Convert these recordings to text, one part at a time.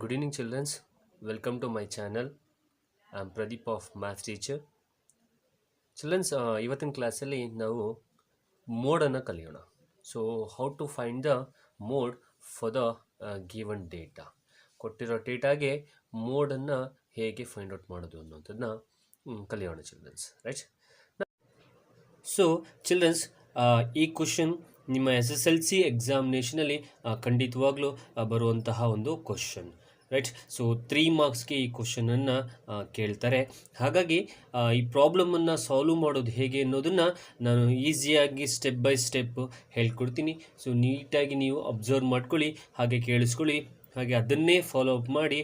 Good evening, children. Welcome to my channel. I'm Pradeep of Math Teacher. Children ಇವತ್ತಿನ ಕ್ಲಾಸಲ್ಲಿ ನಾವು ಮೋಡನ್ನು ಕಲಿಯೋಣ so how to find the mode for the given data ಕೊಟ್ಟಿರೋ ಡೇಟಾಗೆ ಮೋಡನ್ನು ಹೇಗೆ ಫೈಂಡ್ ಔಟ್ ಮಾಡೋದು ಅನ್ನೋದನ್ನ ಕಲಿಯೋಣ ಚಿಲ್ಡ್ರನ್ಸ್ ರೈಟ್ ಸೊ ಚಿಲ್ಡ್ರನ್ಸ್ ಈ ಕ್ವಶನ್ ನಿಮ್ಮ ಎಸ್ ಎಸ್ ಎಲ್ ಸಿ ಎಕ್ಸಾಮಿನೇಷನಲ್ಲಿ ಖಂಡಿತವಾಗ್ಲೂ ಬರುವಂತಹ ಒಂದು ಕ್ವಶನ್ ರೈಟ್ ಸೊ ತ್ರೀ ಮಾರ್ಕ್ಸ್ಗೆ ಈ ಕ್ವಶನನ್ನು ಕೇಳ್ತಾರೆ. ಹಾಗಾಗಿ ಈ ಪ್ರಾಬ್ಲಮನ್ನು ಸಾಲ್ವ್ ಮಾಡೋದು ಹೇಗೆ ಅನ್ನೋದನ್ನು ನಾನು ಈಸಿಯಾಗಿ ಸ್ಟೆಪ್ ಬೈ ಸ್ಟೆಪ್ ಹೇಳ್ಕೊಡ್ತೀನಿ. ಸೊ ನೀಟಾಗಿ ನೀವು ಅಬ್ಸರ್ವ್ ಮಾಡ್ಕೊಳ್ಳಿ, ಹಾಗೆ ಕೇಳಿಸ್ಕೊಳ್ಳಿ, ಹಾಗೆ ಅದನ್ನೇ ಫಾಲೋ ಅಪ್ ಮಾಡಿ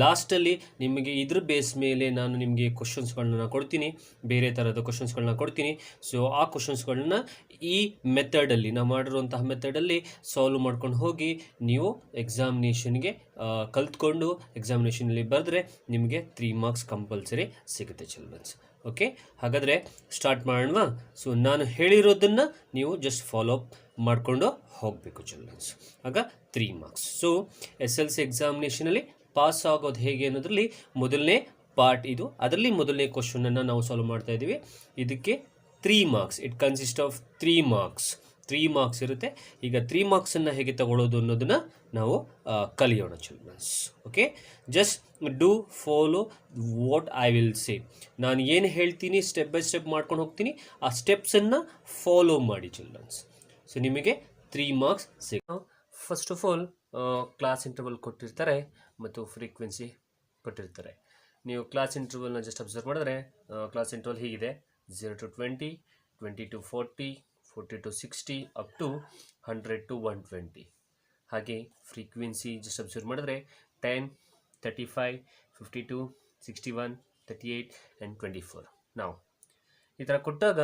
ಲಾಸ್ಟಲ್ಲಿ ನಿಮಗೆ ಇದ್ರ ಬೇಸ್ ಮೇಲೆ ನಾನು ನಿಮಗೆ ಕ್ವಶನ್ಸ್ಗಳನ್ನ ಕೊಡ್ತೀನಿ. ಬೇರೆ ಥರದ ಕ್ವಶನ್ಸ್ಗಳನ್ನ ಕೊಡ್ತೀನಿ. ಸೊ ಆ ಕ್ವಶನ್ಸ್ಗಳನ್ನ ಈ ಮೆಥಡಲ್ಲಿ ನಾವು ಮಾಡಿರುವಂತಹ ಮೆಥಡಲ್ಲಿ ಸಾಲ್ವ್ ಮಾಡ್ಕೊಂಡು ಹೋಗಿ ನೀವು ಎಕ್ಸಾಮಿನೇಷನ್ಗೆ ಕಲ್ತ್ಕೊಂಡು ಎಕ್ಸಾಮಿನೇಷನಲ್ಲಿ ಬರೆದ್ರೆ ನಿಮಗೆ ತ್ರೀ ಮಾರ್ಕ್ಸ್ ಕಂಪಲ್ಸರಿ ಸಿಗುತ್ತೆ ಚಿಲ್ಡ್ರನ್ಸ್ ಓಕೆ ಹಾಗಾದರೆ ಸ್ಟಾರ್ಟ್ ಮಾಡೋಣ. ಸೊ ನಾನು ಹೇಳಿರೋದನ್ನು ನೀವು ಜಸ್ಟ್ ಫಾಲೋ ಅಪ್ ಮಾಡಿಕೊಂಡು ಹೋಗಬೇಕು ಚಿಲ್ಡ್ರನ್ಸ್ ಆಗ three marks so S L C ಎಕ್ಸಾಮಿನೇಷನಲ್ಲಿ pass ಆಗೋದು ಹೇಗೆ ಅನ್ನೋದ್ರಲ್ಲಿ ಮೊದಲನೇ ಪಾರ್ಟ್ ಇದು. ಅದರಲ್ಲಿ ಮೊದಲನೇ ಕ್ವಶನನ್ನು ನಾವು ಸಾಲ್ವ್ ಮಾಡ್ತಾ ಇದ್ದೀವಿ. ಇದಕ್ಕೆ three marks it consist of three marks three marks ಇರುತ್ತೆ. ಈಗ ತ್ರೀ ಮಾರ್ಕ್ಸನ್ನು ಹೇಗೆ ತಗೊಳ್ಳೋದು ಅನ್ನೋದನ್ನು ನಾವು ಕಲಿಯೋಣ childrens okay just do follow what I will say ನಾನು ಏನು ಹೇಳ್ತೀನಿ ಸ್ಟೆಪ್ ಬೈ ಸ್ಟೆಪ್ ಮಾಡ್ಕೊಂಡು ಹೋಗ್ತೀನಿ. ಆ ಸ್ಟೆಪ್ಸನ್ನು ಫಾಲೋ ಮಾಡಿ ಚಿಲ್ಡ್ರನ್ಸ್ ಸೊ ನಿಮಗೆ ತ್ರೀ ಮಾರ್ಕ್ಸ್ ಸಿಗ first of all class interval ಕೊಟ್ಟಿರ್ತಾರೆ. ಮತ್ತು ಫ್ರೀಕ್ವೆನ್ಸಿ ಕೊಟ್ಟಿರ್ತಾರೆ. ನೀವು ಕ್ಲಾಸ್ ಇಂಟರ್ವಲ್ನ ಜಸ್ಟ್ ಅಬ್ಸರ್ವ್ ಮಾಡಿದ್ರೆ ಕ್ಲಾಸ್ ಇಂಟರ್ವಲ್ ಹೀಗಿದೆ. Zero to twenty twenty to forty forty to sixty up to hundred to one twenty ಹಾಗೆ ಫ್ರೀಕ್ವೆನ್ಸಿ ಜಸ್ಟ್ ಅಬ್ಸರ್ವ್ ಮಾಡಿದ್ರೆ ten thirty five fifty two sixty one thirty eight and twenty four ನಾವು ಈ ಥರ ಕೊಟ್ಟಾಗ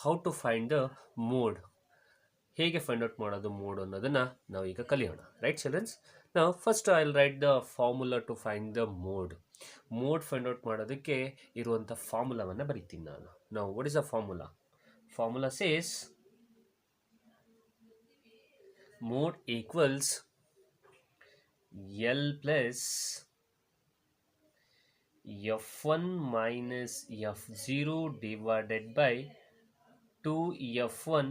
how to find the mode ಹೇಗೆ find out ಮಾಡೋದು mode ಅನ್ನೋದನ್ನು ನಾವು ಈಗ ಕಲಿಯೋಣ. ರೈಟ್ ಚಿಲ್ಡ್ರನ್ಸ್ ನಾವು first I will write the formula to find the mode mode find out ಮಾಡೋದಕ್ಕೆ ಇರುವಂಥ ಫಾರ್ಮುಲಾವನ್ನು ಬರಿತೀನಿ ನಾನು. ನಾವು what is a formula formula says mode equals L plus F one minus F zero divided by 2f1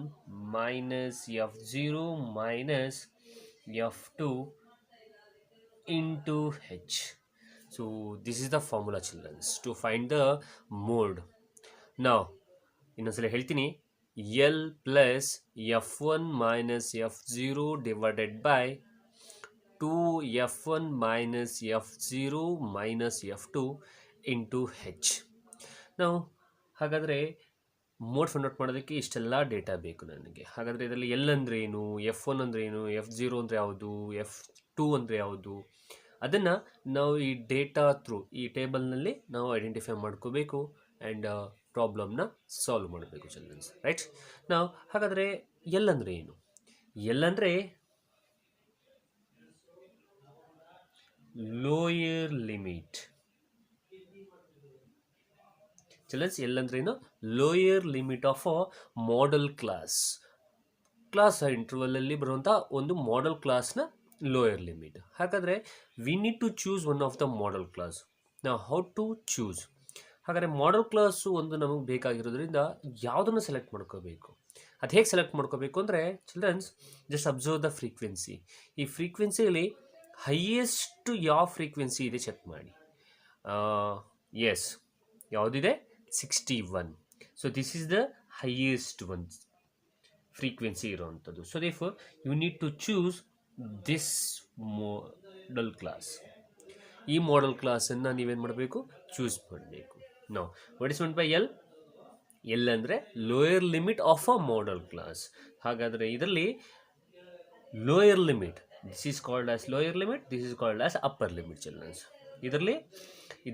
minus f0 minus f2 into h. So, this is the formula, children. To find the mode. Now in ಹೇಳ್ತೀನಿ. L plus F one minus F divided divided by two F one minus F into minus F two into H ನಾವು ಹಾಗಾದರೆ mode find out ಮಾಡೋದಕ್ಕೆ ಇಷ್ಟೆಲ್ಲ data ಬೇಕು ನನಗೆ. ಹಾಗಾದರೆ ಇದರಲ್ಲಿ L ಅಂದರೆ ಏನು? ಎಫ್ ಒನ್ ಅಂದ್ರೆ ಏನು? ಎಫ್ ಜೀರೋ ಅಂದರೆ ಯಾವುದು? ಎಫ್ ಟೂ ಅಂದರೆ ಯಾವುದು? ಅದನ್ನು ನಾವು ಈ ಡೇಟಾ ಥ್ರೂ, ಈ ಟೇಬಲ್ನಲ್ಲಿ ನಾವು ಐಡೆಂಟಿಫೈ ಮಾಡ್ಕೋಬೇಕು ಆ್ಯಂಡ್ ಪ್ರಾಬ್ಲಮ್ನ ಸಾಲ್ವ್ ಮಾಡಬೇಕು ಚಿಲ್ಡ್ರನ್ಸ್ ರೈಟ್ ನಾವು ಹಾಗಾದರೆ ಎಲ್ ಅಂದರೆ ಏನು? ಎಲ್ ಅಂದರೆ ಲೋಯರ್ ಲಿಮಿಟ್ ಚಿಲ್ಡ್ರನ್ಸ್ ಎಲ್ ಅಂದ್ರೆ ಏನು lower limit of a modal class class ಇಂಟರ್ವಲಲ್ಲಿ ಬರುವಂಥ ಒಂದು ಮಾಡೆಲ್ ಕ್ಲಾಸ್ನ ಲೋಯರ್ ಲಿಮಿಟ್ ಹಾಗಾದರೆ we need to choose one of the modal class ನಾವು ಹೌ ಟು ಚೂಸ್ ಹಾಗಾದರೆ ಮಾಡೆಲ್ ಕ್ಲಾಸು ಒಂದು ನಮಗೆ ಬೇಕಾಗಿರೋದ್ರಿಂದ ಯಾವುದನ್ನು ಸೆಲೆಕ್ಟ್ ಮಾಡ್ಕೋಬೇಕು. ಅದು ಹೇಗೆ ಸೆಲೆಕ್ಟ್ ಮಾಡ್ಕೋಬೇಕು ಅಂದರೆ childrens just observe the frequency ಈ ಫ್ರೀಕ್ವೆನ್ಸಿಯಲ್ಲಿ ಹೈಯೆಸ್ಟ್ ಯಾವ ಫ್ರೀಕ್ವೆನ್ಸಿ ಇದೆ ಚೆಕ್ ಮಾಡಿ. ಎಸ್ ಯಾವುದಿದೆ? Sixty one so this is the highest one frequency ಇರೋವಂಥದ್ದು so therefore you need to choose this modal class ಈ ಮಾಡೆಲ್ ಕ್ಲಾಸನ್ನು ನೀವೇನು ಮಾಡಬೇಕು? ಚೂಸ್ ಮಾಡಬೇಕು. No what is one by L L ಅಂದರೆ lower limit of a modal class ಹಾಗಾದರೆ ಇದರಲ್ಲಿ lower limit this is called as lower limit this is called as upper limit childrens ಇದರಲ್ಲಿ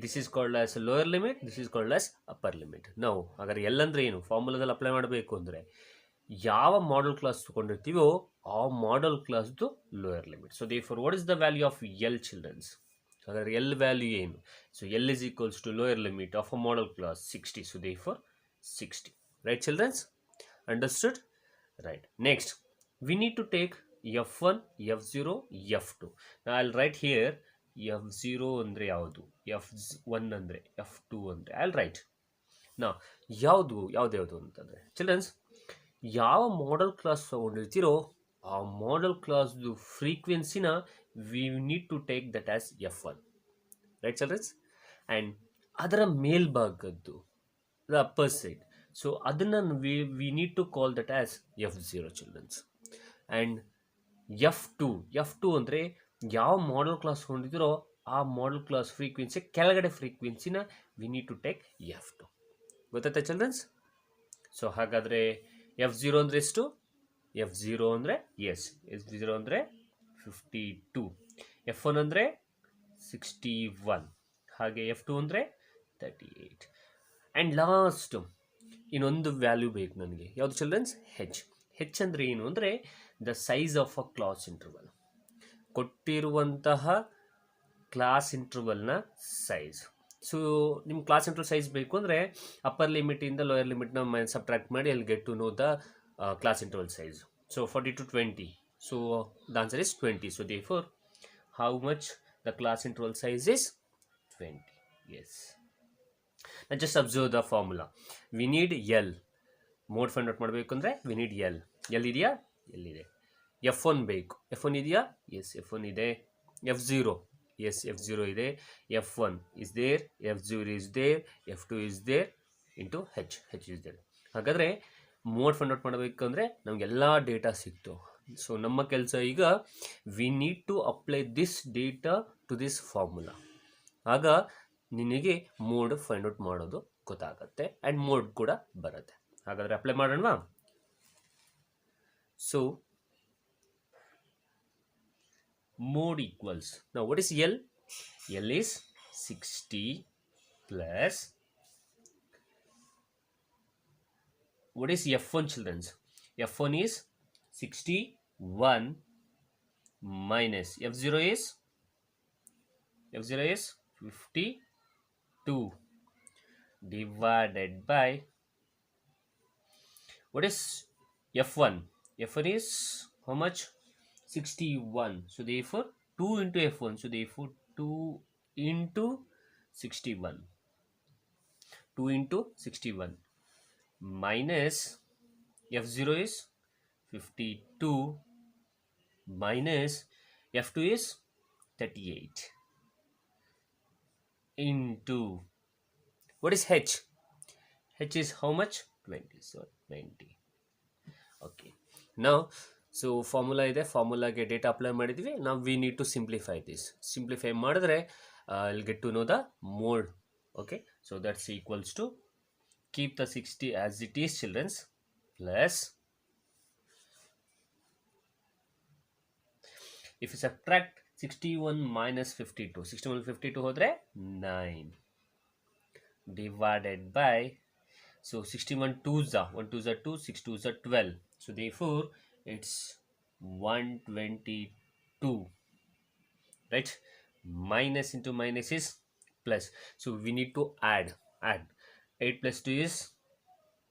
this is called as lower limit this is called as upper limit ನಾವು ಹಾಗಾದ್ರೆ ಎಲ್ಲಂದರೆ ಏನು? ಫಾರ್ಮುಲಾದಲ್ಲಿ apply ಮಾಡಬೇಕು ಅಂದರೆ ಯಾವ ಮಾಡಲ್ class ತಗೊಂಡಿರ್ತೀವೋ ಆ modal ಕ್ಲಾಸ್ದು lower limit so therefore what is the value of L childrens ಹಾಗಾದ್ರೆ ಎಲ್ ವ್ಯಾಲ್ಯೂ ಏನು? So L is equals to lower limit of a modal class sixty so therefore sixty right childrens understood right next we need to take F one F zero F two I'll write here F zero ಅಂದರೆ ಯಾವುದು? F one ಅಂದರೆ F two ಅಂದರೆ. All right ನಾ ಯಾವುದು, ಯಾವ್ದು ಯಾವುದು ಅಂತಂದರೆ? Children's ಯಾವ ಮಾಡೆಲ್ ಕ್ಲಾಸ್ ತೊಗೊಂಡಿರ್ತೀರೋ ಆ ಮಾಡೆಲ್ ಕ್ಲಾಸ್ದು ಫ್ರೀಕ್ವೆನ್ಸಿನ we need to take that as F one right childrens and ಅದರ ಮೇಲ್ಭಾಗದ್ದು ದ ಅಪ್ಪರ್ ಸೈಡ್ ಸೊ ಅದನ್ನು we we need to call that as F zero childrens and F two F two ಅಂದರೆ ಯಾವ model class ಹೊಂದಿದ್ರೋ ಆ model class frequency ಕೆಳಗಡೆ ಫ್ರೀಕ್ವೆನ್ಸಿನ we need to take F two ಗೊತ್ತಾಯ್ತಾ childrens so ಹಾಗಾದರೆ F zero ಅಂದರೆ ಎಷ್ಟು? F zero ಅಂದರೆ yes. F zero ಅಂದರೆ ಫಿಫ್ಟಿ ಟು. ಎಫ್ ಒನ್ ಅಂದರೆ ಸಿಕ್ಸ್ಟಿ ಒನ್. ಹಾಗೆ ಎಫ್ ಟು ಅಂದರೆ ತರ್ಟಿ ಏಯ್ಟ್. ಆ್ಯಂಡ್ ಲಾಸ್ಟು, ಇನ್ನೊಂದು ವ್ಯಾಲ್ಯೂ ಬೇಕು ನನಗೆ. ಯಾವುದು ಚಿಲ್ಡ್ರನ್ಸ್ ಹೆಚ್ ಹೆಚ್ ಅಂದರೆ ಏನು ಅಂದರೆ the size of a class interval ಕೊಟ್ಟಿರುವಂತಹ ಕ್ಲಾಸ್ ಇಂಟರ್ವಲ್ನ ಸೈಜ್ ಸೊ ನಿಮ್ಮ ಕ್ಲಾಸ್ ಸೆಂಟ್ರಲ್ ಸೈಜ್ ಬೇಕು ಅಂದರೆ ಅಪ್ಪರ್ ಲಿಮಿಟಿಂದ ಲೋಯರ್ ಲಿಮಿಟ್ನ ಮೈ ಸಬ್ಟ್ರಾಕ್ಟ್ ಮಾಡಿ ಅಲ್ಲಿ get to know the class interval size so forty to twenty so the answer is twenty so therefore how much the class interval size is twenty yes just observe the formula we need L mode find out ಮಾಡಬೇಕು ಅಂದರೆ we need L L ಇದೆಯಾ? ಎಲ್ಲಿದೆ F one ಬೇಕು. F one ಇದೆಯಾ? Yes F one ಇದೆ. F zero yes F zero ಇದೆ F one is there F zero is there F two is there into H H is there ಹಾಗಾದರೆ mode find out ಮಾಡಬೇಕಂದ್ರೆ ನಮಗೆಲ್ಲ data ಸಿಕ್ತು. So ನಮ್ಮ ಕೆಲಸ ಈಗ we need to apply this data to this formula ಆಗ ನಿನಗೆ mode find out ಮಾಡೋದು ಗೊತ್ತಾಗುತ್ತೆ ಆ್ಯಂಡ್ ಮೋಡ್ ಕೂಡ ಬರುತ್ತೆ. ಹಾಗಾದರೆ apply ಮಾಡೋಣವಾ? So mode equals. Now what is l? L is 60 plus what is f1 children's? F1 is 61 minus f0 is f0 is 52 divided by what is f1 f1 is how much 61 so therefore 2 into f1 so therefore 2 into 61 2 into 61 minus f0 is 52 minus f2 is 38 into what is h? H is how much? 20 so 90 okay. Now so formula ಇದೆ. ಫಾರ್ಮುಲಾಗೆ data apply ಮಾಡಿದ್ವಿ. ನಾವು we need to simplify this simplify ಮಾಡಿದ್ರೆ ಇಲ್ಲಿ get to know the mode okay so that's equals to keep the sixty as it is childrens plus if you subtract sixty one minus fifty two sixty one fifty two ಹೋದರೆ nine divided by so sixty one twos one twos two six twos twelve so therefore it's 122 right? Minus into minus is plus. So we need to add add. 8 plus 2 is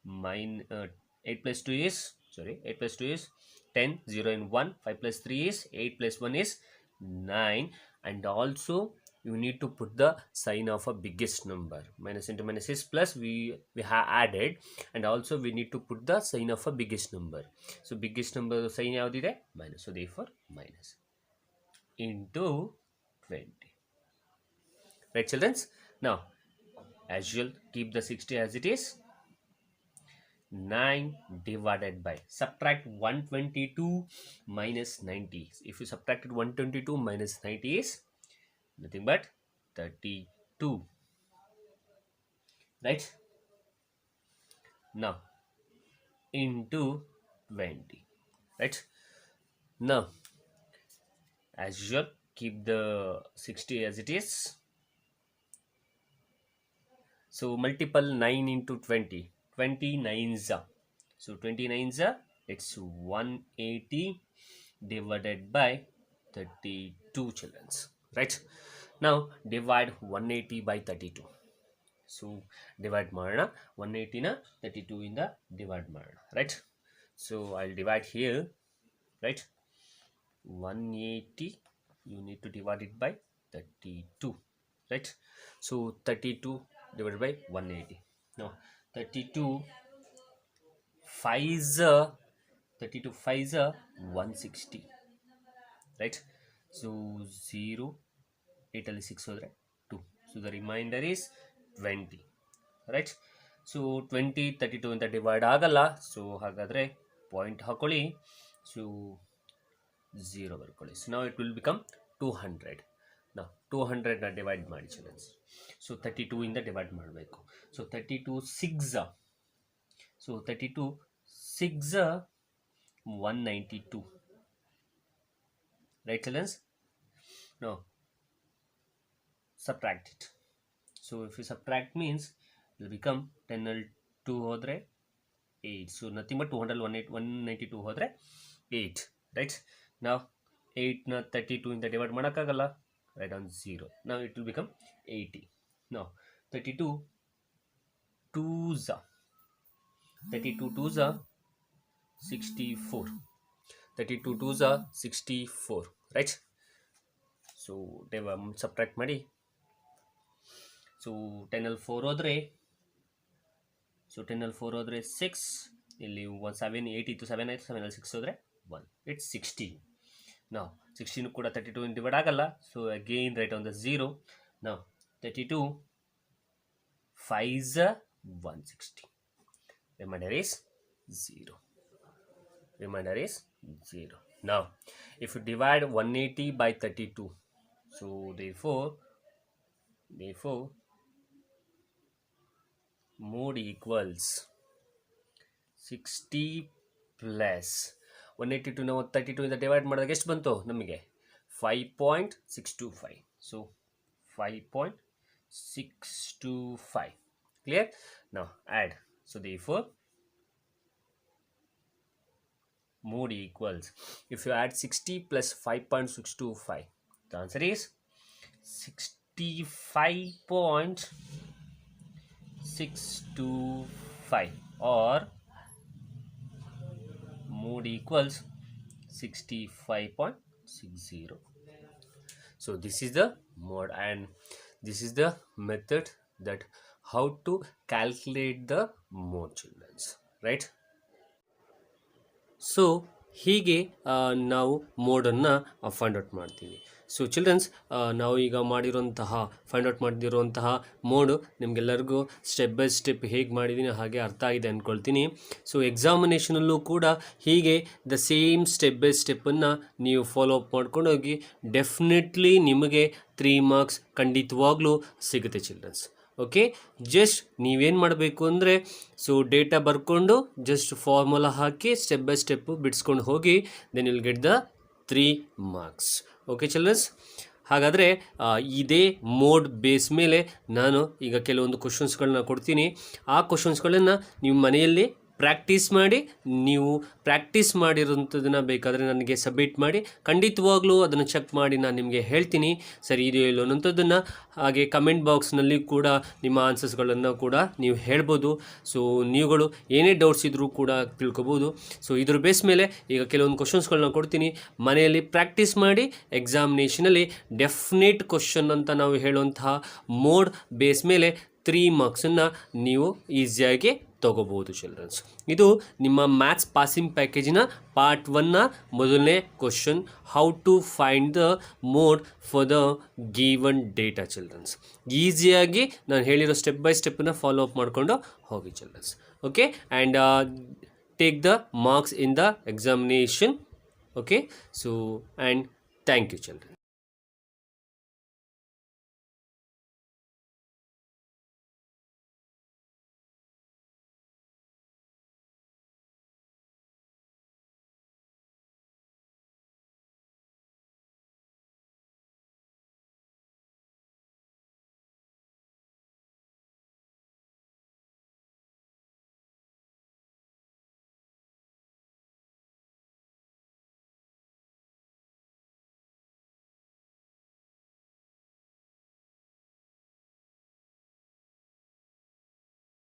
min uh, 8 plus 2 is sorry 8 plus 2 is 10 0 and 1 5 plus 3 is 8 plus 1 is 9 and also you need to put the sign of a biggest number minus into minus is plus we we have added and also we need to put the sign of a biggest number. So biggest number sign yaavudide minus. So therefore minus into 20 right now as usual keep the 60 as it is. 9 divided by subtract 122 minus 90 if you subtracted 122 minus 90 is nothing but 32 right? Now into 20 right? Now as usual keep the 60 as it is. So multiple 9 into 20 29 za. So 29 za it's 180 divided by 32 children's right now divide 180 by 32 so divide ಮಾಡೋಣ one ಏಯ್ಟಿನ thirty two ಇಂದ divide ಮಾಡೋಣ right so I divide here right one eighty you need to divide it by 32 right so 32 divided by 180 now 32 5 is a 32 5 is a 160 right 0 8 ಅಲ್ಲಿ 6 ಹೋದರೆ two so the reminder is twenty right so twenty thirty two ಅಂತ divide ಆಗಲ್ಲ. So ಹಾಗಾದರೆ point ಹಾಕೊಳ್ಳಿ. So zero ಬರ್ಕೊಳ್ಳಿ. So ನಾವು it will become two hundred ನಾವು two ಹಂಡ್ರೆಡ್ನ ಡಿವೈಡ್ ಮಾಡಿ ಚಿಲ್ಡ್ರನ್ಸ್ ಸೊ ತರ್ಟಿ ಟೂ ಇಂದ ಡಿವೈಡ್ ಮಾಡಬೇಕು. So thirty two six so thirty two six one ninety two right children's no subtract it so if you subtract means will become 10 al 2 ಹೋದರೆ 8 so nothing but 200 192 ಹೋದರೆ 8 right now 8 ನ 32 ಇಂದ divide ಮಾಡೋಕ್ಕಾಗಲ್ಲ right on 0 now it will become 80 now 32 2s 32 2s 64 32 2s 64 right? So they separate ಮಾಡಿ. So ಟೆನಲ್ಲಿ four ಹೋದರೆ so ಟೆನಲ್ಲಿ four ಹೋದರೆ ಸಿಕ್ಸ್ ಇಲ್ಲಿ ಒನ್ ಸೆವೆನ್ ಏಯ್ಟ್ ಇತ್ತು ಸೆವೆನ್ ಆಯಿತು ಸೆವೆನಲ್ಲಿ ಸಿಕ್ಸ್ ಹೋದರೆ ಒನ್ ಇಟ್ಸ್ ಸಿಕ್ಸ್ಟೀನ್ ನಾವು ಸಿಕ್ಸ್ಟೀನು ಕೂಡ ತರ್ಟಿ ಟು ಡಿವೈಡ್ ಆಗಲ್ಲ. So again right on the zero ನಾವು thirty two fives one sixty reminder is zero reminder is 0 now, if you divide 180 by 32 so therefore therefore mode equals 60 plus one eighty two ನಾವು thirty two ಇಂದ divide ಮಾಡಿದಾಗ ಎಷ್ಟು ಬಂತು ನಮಗೆ? Five point six two five so five point six two five clear ನಾವು add so the four mode equals. If you add 60 plus 5.625 the answer is 65.625 or mode equals 65.60 so this is the mode and this is the method that how to calculate the mode children's right so ಹೀಗೆ ನಾವು ಮೋಡನ್ನು find out ಮಾಡ್ತೀವಿ. So children's ನಾವು ಈಗ ಮಾಡಿರುವಂತಹ find out ಮಾಡಿರುವಂತಹ mode ನಿಮಗೆಲ್ಲರಿಗೂ step by step ಹೇಗೆ ಮಾಡಿದ್ದೀನಿ ಹಾಗೆ ಅರ್ಥ ಆಗಿದೆ ಅಂದ್ಕೊಳ್ತೀನಿ ಸೊ ಎಕ್ಸಾಮಿನೇಷನಲ್ಲೂ ಕೂಡ ಹೀಗೆ ದ ಸೇಮ್ ಸ್ಟೆಪ್ ಬೈ ಸ್ಟೆಪ್ಪನ್ನು ನೀವು ಫಾಲೋ ಅಪ್ ಮಾಡ್ಕೊಂಡೋಗಿ ಡೆಫಿನೆಟ್ಲಿ ನಿಮಗೆ ತ್ರೀ ಮಾರ್ಕ್ಸ್ ಖಂಡಿತವಾಗ್ಲೂ ಸಿಗುತ್ತೆ ಚಿಲ್ಡ್ರನ್ಸ್ ಓಕೆ ಜಸ್ಟ್ ನೀವೇನು ಮಾಡಬೇಕು ಅಂದರೆ ಸೊ ಡೇಟಾ ಬರ್ಕೊಂಡು ಜಸ್ಟ್ ಫಾರ್ಮುಲಾ ಹಾಕಿ ಸ್ಟೆಪ್ ಬೈ ಸ್ಟೆಪ್ಪು ಬಿಡಿಸ್ಕೊಂಡು ಹೋಗಿ then will get the three marks okay children's ಹಾಗಾದರೆ ಇದೇ ಮೋಡ್ ಬೇಸ್ ಮೇಲೆ ನಾನು ಈಗ ಕೆಲವೊಂದು ಕ್ವಶನ್ಸ್ಗಳನ್ನ ಕೊಡ್ತೀನಿ. ಆ ಕ್ವಶನ್ಸ್ಗಳನ್ನು ನೀವು ಮನೆಯಲ್ಲಿ ಪ್ರಾಕ್ಟೀಸ್ ಮಾಡಿ, ನೀವು ಪ್ರಾಕ್ಟೀಸ್ ಮಾಡಿರೋಂಥದ್ದನ್ನು ಬೇಕಾದರೆ ನನಗೆ ಸಬ್ಮಿಟ್ ಮಾಡಿ, ಖಂಡಿತವಾಗ್ಲೂ ಅದನ್ನು ಚೆಕ್ ಮಾಡಿ ನಾನು ನಿಮಗೆ ಹೇಳ್ತೀನಿ. ಸರಿ ಇದೆಯೋ ಇಲ್ಲೋ ಅನ್ನೋಂಥದ್ದನ್ನು ಹಾಗೆ ಕಮೆಂಟ್ ಬಾಕ್ಸ್ನಲ್ಲಿ ಕೂಡ ನಿಮ್ಮ ಆನ್ಸರ್ಸ್ಗಳನ್ನು ಕೂಡ ನೀವು ಹೇಳ್ಬೋದು. ಸೊ ನೀವುಗಳು ಏನೇ ಡೌಟ್ಸ್ ಇದ್ದರೂ ಕೂಡ ತಿಳ್ಕೊಬೋದು. ಸೊ ಇದ್ರ ಬೇಸ್ ಮೇಲೆ ಈಗ ಕೆಲವೊಂದು ಕ್ವಶನ್ಸ್ಗಳನ್ನ ಕೊಡ್ತೀನಿ. ಮನೆಯಲ್ಲಿ ಪ್ರಾಕ್ಟೀಸ್ ಮಾಡಿ ಎಕ್ಸಾಮಿನೇಷನಲ್ಲಿ ಡೆಫಿನೇಟ್ ಕ್ವಶನ್ ಅಂತ ನಾವು ಹೇಳುವಂತಹ ಮೋಡ್ ಬೇಸ್ ಮೇಲೆ ತ್ರೀ ಮಾರ್ಕ್ಸನ್ನು ನೀವು ಈಸಿಯಾಗಿ ತಗೋಬೋದು ಚಿಲ್ಡ್ರನ್ಸ್ ಇದು ನಿಮ್ಮ ಮ್ಯಾಥ್ಸ್ ಪಾಸಿಂಗ್ ಪ್ಯಾಕೇಜಿನ ಪಾರ್ಟ್ ಒನ್ನ ಮೊದಲನೇ question how to find the mode for the given data children's ಈಸಿಯಾಗಿ ನಾನು ಹೇಳಿರೋ ಸ್ಟೆಪ್ ಬೈ ಸ್ಟೆಪ್ಪನ್ನು ಫಾಲೋ ಅಪ್ ಮಾಡಿಕೊಂಡು ಹೋಗಿ children's okay and take the marks in the examination okay so and thank you children.